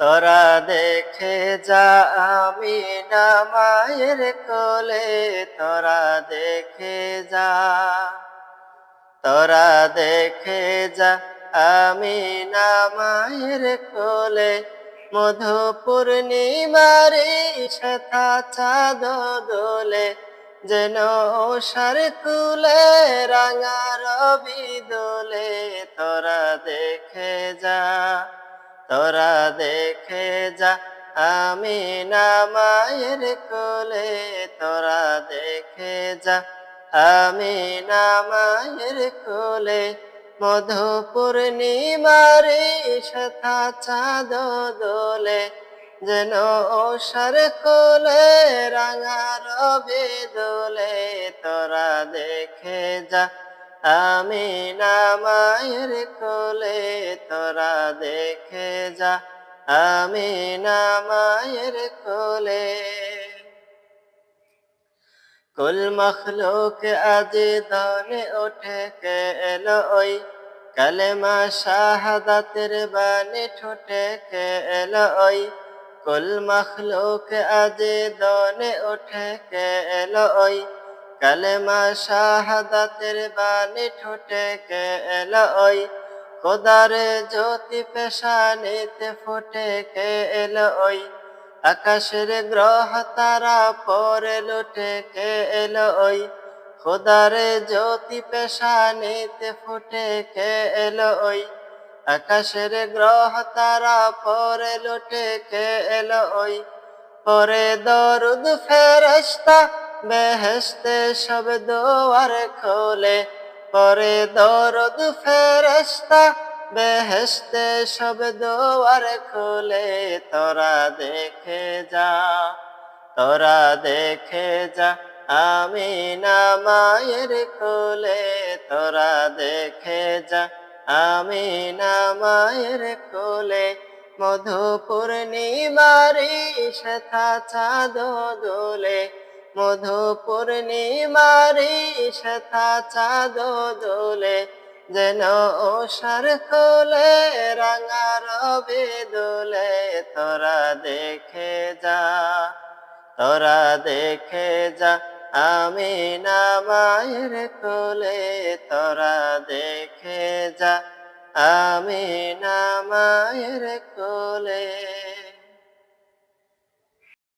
তোরা দেখে যা আমি না মায়ের কোলে, তোরা দেখে যা, তোরা দেখে যা আমি না মায়ের কোলে। মধু পূর্ণিমারি শ্বেতা চাঁদ দোলে, যেন সার কুলে রাঙা রবি দোলে, তোরা দেখে যা। তোরা দেখে যা, আমি না মায়ের কোলে। তোরা দেখে যা, আমি না মায়ের কোলে। মধু পূর্ণিমারি শথা চাঁদ দোলে, যেন ওষার কোলে রাঙা রবে দোলে। তোরা দেখে যা আমি মায়ের কোলে, তোরা দেখে যা। আমি মায়ের কোলে। কুল মখলুক আজ দনে উঠে কে এলো ওই। কালেমা শাহাদাতের বাণী ঠোঁটে কে এলো ওই। কুল মখলুক আজ দনে উঠে কে এলো ওই। কালেমা শাহাদাতের বাণী ঠোঁটে কে এলো ওই? খোদার জ্যোতি পেশানিতে ফুটে কে এলো ওই? আকাশের গ্রহ তারা পরে লুটে কে এলো ওই? খোদার জ্যোতি পেশানিতে ফুটে কে এলো ওই? আকাশের গ্রহ তারা পরে লুটে কে এলো ওই? পরে দরুদ ফেরস্তা বেহেস্তে সব দোয়ার খোলে, পরে দরুদ ফেরস্তা বেহেস্তে সব দোয়ার খোলে, তোরা দেখে যা, তোরা দেখে যা, আমি না মায়ের কোলে, তোরা দেখে যা, আমি না মায়ের কোলে মধু পূর্ণিমারি শেথা চাঁদ দোলে মধু পূর্ণিমারি শেথা চাঁদ দোলে, যেন ওষার কোলে রাঙা রবে দোলে তোরা দেখে যা, তোরা দেখে যা, আমি না মায়ের কোলে, তোরা দেখে যা, আমি না মায়ের